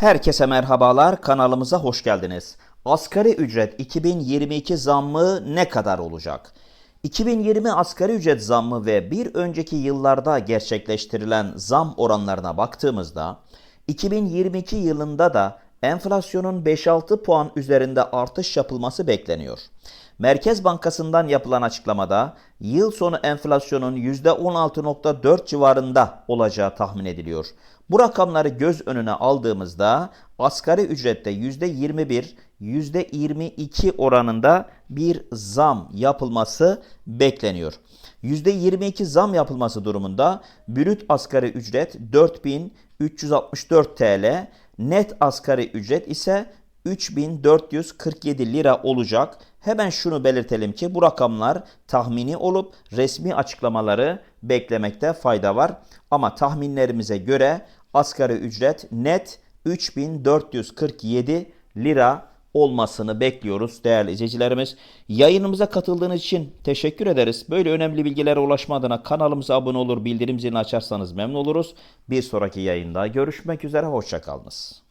Herkese merhabalar, kanalımıza hoş geldiniz. Asgari ücret 2022 zammı ne kadar olacak? 2020 asgari ücret zammı ve bir önceki yıllarda gerçekleştirilen zam oranlarına baktığımızda 2022 yılında da enflasyonun 5-6 puan üzerinde artış yapılması bekleniyor. Merkez Bankası'ndan yapılan açıklamada yıl sonu enflasyonun %16.4 civarında olacağı tahmin ediliyor. Bu rakamları göz önüne aldığımızda asgari ücrette %21, %22 oranında bir zam yapılması bekleniyor. %22 zam yapılması durumunda brüt asgari ücret 4364 TL, net asgari ücret ise 3447 lira olacak. Hemen şunu belirtelim ki bu rakamlar tahmini olup resmi açıklamaları beklemekte fayda var. Ama tahminlerimize göre asgari ücret net 3447 lira olmasını bekliyoruz değerli izleyicilerimiz. Yayınımıza katıldığınız için teşekkür ederiz. Böyle önemli bilgilere ulaşma adına kanalımıza abone olur, bildirim zilini açarsanız memnun oluruz. Bir sonraki yayında görüşmek üzere, hoşçakalınız.